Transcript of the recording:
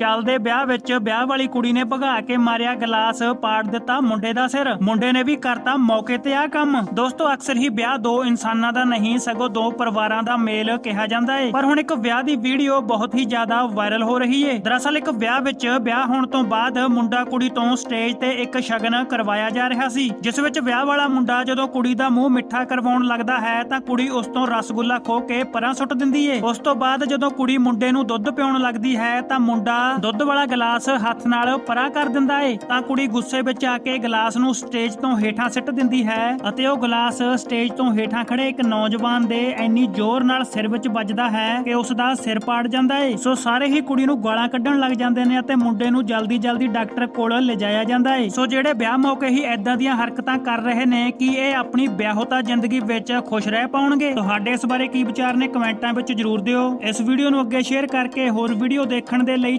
ਚੱਲਦੇ ਵਿਆਹ ਵਿੱਚ ਵਿਆਹ ਵਾਲੀ ਕੁੜੀ ਨੇ ਭਗਾ ਕੇ ਮਾਰਿਆ ਗਲਾਸ, ਪਾੜ ਦਿੱਤਾ ਮੁੰਡੇ ਦਾ ਸਿਰ। ਮੁੰਡੇ ਨੇ ਵੀ ਕਰਤਾ ਮੌਕੇ ਤੇ ਆ ਕੰਮ। ਦੋਸਤੋ, ਅਕਸਰ ਹੀ ਵਿਆਹ ਦੋ ਇਨਸਾਨਾਂ ਦਾ ਨਹੀਂ, ਸਗੋਂ ਦੋ ਪਰਿਵਾਰਾਂ ਦਾ ਮੇਲ ਕਿਹਾ ਜਾਂਦਾ ਏ। ਪਰ ਹੁਣ ਇੱਕ ਵਿਆਹ ਦੀ ਵੀਡੀਓ ਬਹੁਤ ਹੀ ਜ਼ਿਆਦਾ ਵਾਇਰਲ ਹੋ ਰਹੀ ਏ। ਦਰਅਸਲ ਇੱਕ ਵਿਆਹ ਵਿੱਚ ਵਿਆਹ ਹੋਣ ਤੋਂ ਬਾਅਦ ਮੁੰਡਾ ਕੁੜੀ ਤੋਂ ਸਟੇਜ ਤੇ ਇੱਕ ਸ਼ਗਨ ਕਰਵਾਇਆ ਜਾ ਰਿਹਾ ਸੀ, ਜਿਸ ਵਿੱਚ ਵਿਆਹ ਵਾਲਾ ਮੁੰਡਾ ਜਦੋਂ ਕੁੜੀ ਦਾ ਮੂੰਹ ਮਿੱਠਾ ਕਰਵਾਉਣ ਲੱਗਦਾ ਹੈ, ਤਾਂ ਕੁੜੀ ਉਸ ਤੋਂ ਰਸਗੁੱਲਾ ਖੋ ਕੇ ਪਰਾਂ ਸੁੱਟ ਦਿੰਦੀ ਏ। ਉਸ ਤੋਂ ਬਾਅਦ ਜਦੋਂ ਕੁੜੀ ਮੁੰਡੇ ਨੂੰ ਦੁੱਧ ਪਿਉਣ ਲੱਗਦੀ ਹੈ, ਤਾਂ ਮੁੰਡਾ ਦੁੱਧ ਵਾਲਾ ਗਲਾਸ ਹੱਥ ਨਾਲ ਪਰਾਂ ਕਰ ਦਿੰਦਾ ਏ, ਤਾਂ ਕੁੜੀ ਗੁੱਸੇ ਵਿੱਚ ਆ ਕੇ ਗਲਾਸ ਨੂੰ ਸਟੇਜ ਤੋਂ ਹੇਠਾਂ ਸਿੱਟ ਦਿੰਦੀ ਹੈ ਅਤੇ ਉਹ ਗਲਾਸ ਸਟੇਜ ਤੋਂ ਹੇਠਾਂ ਖੜੇ ਇੱਕ ਨੌਜਵਾਨ ਦੇ ਇੰਨੀ ਜ਼ੋਰ ਨਾਲ ਸਿਰ ਵਿੱਚ ਵੱਜਦਾ ਹੈ ਕਿ ਉਸ ਦਾ ਸਿਰ ਪਾੜ ਜਾਂਦਾ ਏ। ਸੋ ਸਾਰੇ ਹੀ ਕੁੜੀ ਨੂੰ ਗਾਲਾਂ ਕੱਢਣ ਲੱਗ ਜਾਂਦੇ ਨੇ ਅਤੇ ਮੁੰਡੇ ਨੂੰ ਜਲਦੀ ਜਲਦੀ ਡਾਕਟਰ ਕੋਲ ਲਿਜਾਇਆ ਜਾਂਦਾ ਏ। ਸੋ ਜਿਹੜੇ ਵਿਆਹ ਮੌਕੇ ਹੀ ਐਦਾਂ ਦੀਆਂ ਹਰਕਤਾਂ ਕਰ ਰਹੇ ਨੇ ਕਿ ਇਹ ਆਪਣੀ ਵਿਆਹੁਤਾ ਜ਼ਿੰਦਗੀ ਵਿੱਚ ਖੁਸ਼ ਰਹਿ ਪਾਉਣਗੇ। ਤੁਹਾਡੇ ਇਸ ਬਾਰੇ ਕੀ ਵਿਚਾਰ ਨੇ ਕਮੈਂਟਾਂ ਵਿੱਚ ਜਰੂਰ ਦਿਓ। ਇਸ ਵੀਡੀਓ ਨੂੰ ਅੱਗੇ ਸ਼ੇਅਰ ਕਰਕੇ ਹੋਰ ਵੀਡੀਓ ਦੇਖਣ ਦੇ ਲਈ